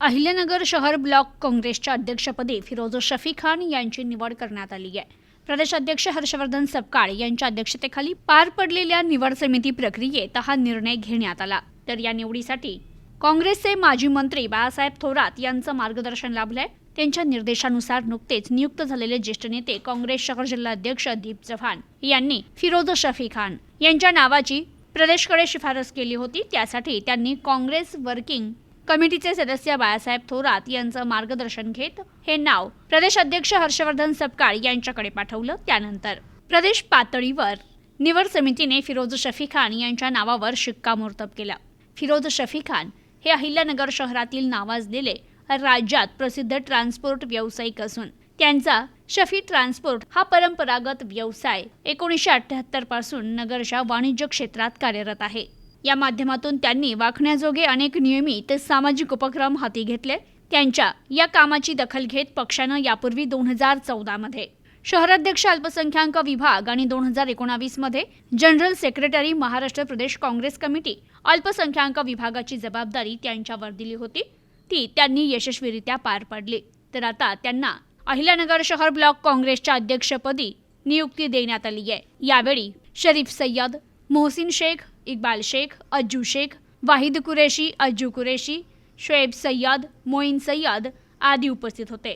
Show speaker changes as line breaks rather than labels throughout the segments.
अहिल्यानगर शहर ब्लॉक काँग्रेसच्या अध्यक्षपदी फिरोज शफी खान यांची निवड करण्यात आली आहे. प्रदेश अध्यक्ष हर्षवर्धन सपकाळ यांच्या अध्यक्षतेखाली पार पडलेल्या निवड समिती प्रक्रियेत हा निर्णय घेण्यात आला. तर या निवडीसाठी काँग्रेसचे माजी मंत्री बाळासाहेब थोरात यांचं मार्गदर्शन लाभलंय. त्यांच्या निर्देशानुसार नुकतेच नियुक्त झालेले ज्येष्ठ नेते काँग्रेस शहर जिल्हा अध्यक्ष दीप चव्हाण यांनी फिरोज शफी खान यांच्या नावाची प्रदेशकडे शिफारस केली होती. त्यासाठी त्यांनी काँग्रेस वर्किंग कमिटीचे सदस्य बाळासाहेब थोरात यांचं मार्गदर्शन घेत हे नाव प्रदेश अध्यक्ष हर्षवर्धन सपकाळ यांच्याकडे पाठवलं त्यानंतर. प्रदेश पातळीवर निवड समितीने फिरोज शफी खान यांच्या नावावर शिक्कामोर्तब केला. फिरोज शफी खान हे अहिल्यानगर शहरातील नावाजलेले राज्यात प्रसिद्ध ट्रान्सपोर्ट व्यावसायिक असून त्यांचा शफी ट्रान्सपोर्ट हा परंपरागत व्यवसाय एकोणीसशे अठ्ठ्याहत्तरपासून नगरच्या वाणिज्य क्षेत्रात कार्यरत आहे. या माध्यमातून त्यांनी वाखण्याजोगे अनेक नियमित सामाजिक उपक्रम हाती घेतले. त्यांच्या या कामाची दखल घेत पक्षानं यापूर्वी दोन हजार चौदामध्ये शहराध्यक्ष अल्पसंख्याक विभाग आणि दोन हजार एकोणावीसमध्ये general secretary Maharashtra Pradesh Congress committee अल्पसंख्याक विभागाची जबाबदारी त्यांच्यावर दिली होती. ती त्यांनी यशस्वीरित्या पार पाडली. तर आता त्यांना अहिल्यानगर शहर ब्लॉक काँग्रेसच्या अध्यक्षपदी नियुक्ती देण्यात आली आहे. यावेळी शरीफ सय्यद मोहसिन शेख इक्बाल शेख अज्जू शेख वाहिद कुरेशी अज्जू कुरेशी शोएब सय्यद मोईन सय्यद आदी उपस्थित होते.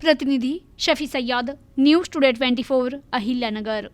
प्रतिनिधी Shafi Sayyed news today twenty four Ahilyanagar.